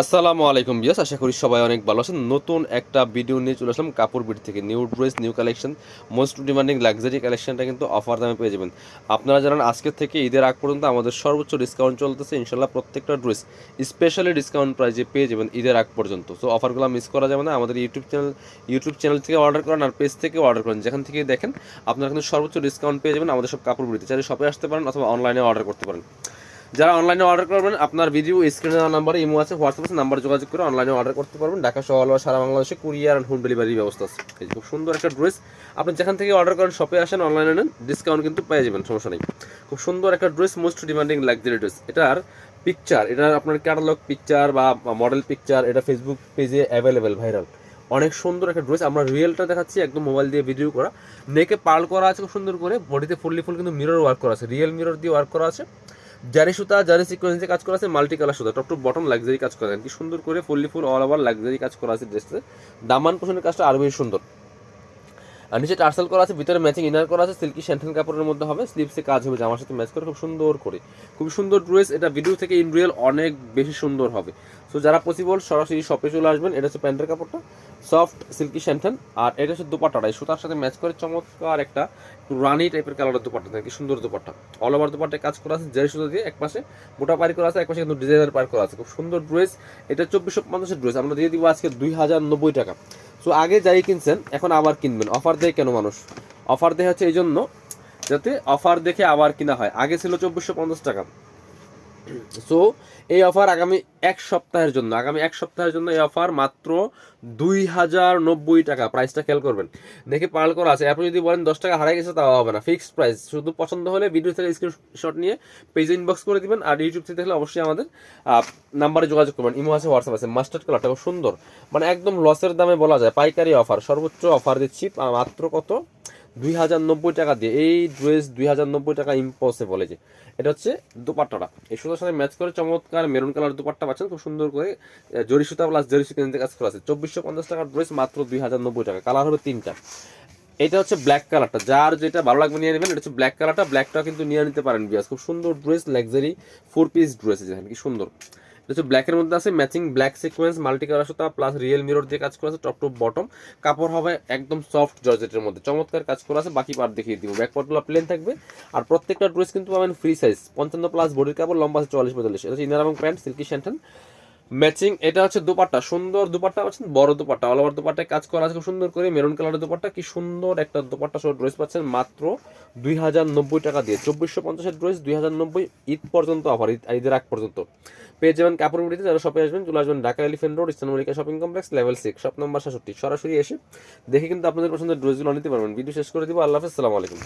আসসালামু আলাইকুম বিয়াস আশা করি সবাই অনেক ভালো আছেন। নতুন একটা ভিডিও নিয়ে চলে আসলাম কাপড় বিট থেকে। New dress new collection most demanding luxury কালেকশনটা কিন্তু অফার দামে পেয়ে যাবেন। আপনারা জানান আজকের থেকে ঈদের আগ পর্যন্ত আমাদের সর্বোচ্চ ডিসকাউন্ট চলতেছে ইনশাল্লাহ প্রত্যেকটা ড্রেস স্পেশালি ডিসকাউন্ট প্রাইজে পেয়ে যাবেন ঈদের আগ পর্যন্ত। সো অফারগুলো মিস করা যাবে না। আমাদের ইউটিউব চ্যানেল ইউটিউব চ্যানেল থেকে অর্ডার করেন আর পেজ থেকে অর্ডার করেন। যেখান থেকে দেখেন, আপনারা কিন্তু সর্বোচ্চ ডিসকাউন্ট পেয়ে যাবেন আমাদের সব কাপড় বিড়িতে চাইলে শপে আসতে পারেন অথবা অনলাইনে অর্ডার করতে পারেন। যারা অনলাইনে অর্ডার করবেন, আপনার ভিডিও স্ক্রিনে দেওয়া নাম্বারে ইমো আছে হোয়াটসঅ্যাপ আছে নাম্বার যোগাযোগ করে অনলাইনে অর্ডার করতে পারবেন। ঢাকা সহ বা সারা বাংলাদেশে কুরিয়ার অ্যান্ড হোম ডেলিভারি ব্যবস্থা আছে। খুব সুন্দর একটা ড্রেস আপনি যেখান থেকে অর্ডার করেন শপে আসেন অনলাইনে নেন ডিসকাউন্ট কিন্তু পেয়ে যাবেন, সমস্যা নেই। খুব সুন্দর একটা dress most demanding luxury dress এটার পিকচার এটা আপনার ক্যাটালগ পিকচার বা মডেল পিকচার এটা ফেসবুক পেজে অ্যাভেলেবেল ভাইরাল অনেক সুন্দর একটা ড্রেস আমরা রিয়েলটা দেখাচ্ছি, একদম মোবাইল দিয়ে ভিডিও করা। নেকে পার্ল করা আছে, খুব সুন্দর করে। বডিতে ফুললি ফুল কিন্তু মিরর ওয়ার্ক করা আছে। রিয়েল মিরর দিয়ে ওয়ার্ক করা আছে। জারি সুতা, জারি সিকোয়েন্সে কাজ করা আছে মাল্টি কালার সুতা টপ টু বটম লাক্সারি কাজ করা আছে। কি সুন্দর করে fully full all over luxury কাজ করা আছে ড্রেসে দামান পোষণের কাজটা আরও বেশি সুন্দর। আর নিচে টার্সেল করা আছে, ভিতরে ম্যাচিং ইনার করা আছে সিল্কি শ্যান্টেন কাপড়ের মধ্যে হবে স্লিপসে কাজ হবে, জামার সাথে ম্যাচ করে খুব সুন্দর করে। খুব সুন্দর ড্রেস এটা ভিডিও থেকে ইন রিয়েল অনেক বেশি সুন্দর হবে। সো যারা পসিবল সরাসরি শপে চলে আসবেন, এটা হচ্ছে প্যান্টের কাপড়টা সফট সিল্কি শ্যান্টেন আর এটা হচ্ছে দুপাট্টাটা এই সুতার সাথে ম্যাচ করে চমৎকার একটা রানি টাইপের কালারের দুপাট্টা থাকে সুন্দর দুপাট্টা। অল ওভার দুপাট্টায় কাজ করা আছে জেরি সুতা দিয়ে এক পাশে মোটা পারি করা আছে এক পাশে কিন্তু ডিজাইনার পার করা আছে। খুব সুন্দর ড্রেস এটা চব্বিশশো পঞ্চাশের ড্রেস আমরা দিয়ে দিব আজকে দুই হাজার নব্বই টাকা। সো আগে যাই কিনছেন, এখন আবার কিনবেন। অফার দেয় কেন মানুষ? অফার দেয় হচ্ছে এই জন্য যাতে অফার দেখে আবার কিনা হয়। আগে ছিল চব্বিশশো পঞ্চাশ টাকা। সো এই অফার আগামী এক সপ্তাহের জন্য, আগামী এক সপ্তাহের জন্য এই অফার মাত্র দুই হাজার নব্বই টাকা। প্রাইসটা খেয়াল করবেন। দেখে পাল করা আছে। আপনি যদি বলেন দশ টাকা হারাই গেছে, তাও হবে না। ফিক্সড প্রাইস শুধু পছন্দ হলে ভিডিও থেকে স্ক্রিনশট নিয়ে পেজে ইনবক্স করে দিবেন। আর ইউটিউব থেকে দেখলে অবশ্যই আমাদের নাম্বারে যোগাযোগ করবেন। ইমো আছে হোয়াটসঅ্যাপ আছে। মাস্টার্ড কালারটা খুব সুন্দর। মানে একদম লসের দামে বলা যায়। পাইকারি অফার সর্বোচ্চ অফার দিচ্ছি মাত্র কত? দুই হাজার নব্বই টাকা দিয়ে, এই ড্রেস দুই হাজার নব্বই টাকা ইম্পসিবল এই যে। এটা হচ্ছে দুপাট্টাটা। এই সুতার সাথে ম্যাচ করে চমৎকার মেরুন কালার দুপাট্টা পাচ্ছেন, খুব সুন্দর করে জরি সুতা প্লাস জরি সুতা কাজ করা আছে। চব্বিশশো পঞ্চাশ টাকার ড্রেস মাত্র দুই হাজার নব্বই টাকা। কালার হবে তিনটা। এটা হচ্ছে ব্ল্যাক কালারটা যার যেটা ভালো লাগবে নিয়ে নেবেন, এটা হচ্ছে ব্ল্যাক কালারটা ব্ল্যাকটা কিন্তু নিয়ে নিতে পারেন বিয়াস খুব সুন্দর dress luxury four piece dress দেখেন, কি সুন্দর। হচ্ছে ব্ল্যাকের মধ্যে আছে matching black sequence multi colour সুতা প্লাস রিয়েল মিরর দিয়ে কাজ করা আছে টপ টু বটম কাপড় হবে একদম সফট জর্জেটের মধ্যে। চমৎকার কাজ করা আছে, বাকি পার্ট দেখিয়ে দিব। ব্যাক পার্টগুলো প্লেন থাকবে। আর প্রত্যেকটা ড্রেস কিন্তু পাবেন ফ্রি সাইজ পঞ্চান্ন প্লাস বডির কাপড়, লম্বা আছে চুয়াল্লিশ পঁয়তাল্লিশ। এটা হচ্ছে ইনার এবং প্যান্ট সিল্কি শ্যান্টেন ম্যাচিং, এটা হচ্ছে দুপাট্টা। সুন্দর দুপাট্টা পাচ্ছেন, বড় দুপাট্টা। অল ওভার দুপাট্টায় কাজ করা আছে, খুব সুন্দর করে। মেরুন কালারের দুপাট্টা। কি সুন্দর একটা দুপাট্টা সহ ড্রেস পাচ্ছেন, মাত্র দুই হাজার নব্বই টাকা দিয়ে। চব্বিশশো পঞ্চাশের ড্রেস, দুই হাজার নব্বই ঈদ পর্যন্ত অফার ঈদ ঈদের আগ পর্যন্ত। পেয়ে যাবেন কাপড় মুড়িতে যারা শপে আসবেন, চলে আসবেন Dhaka elephant road eastern Mallika shopping complex level six shop নম্বর সাতষট্টি সরাসরি এসে দেখে কিন্তু আপনাদের পছন্দের ড্রেসগুলো নিতে পারবেন। ভিডিও শেষ করে দিব। আল্লাহ হাফেজ আলাইকুম।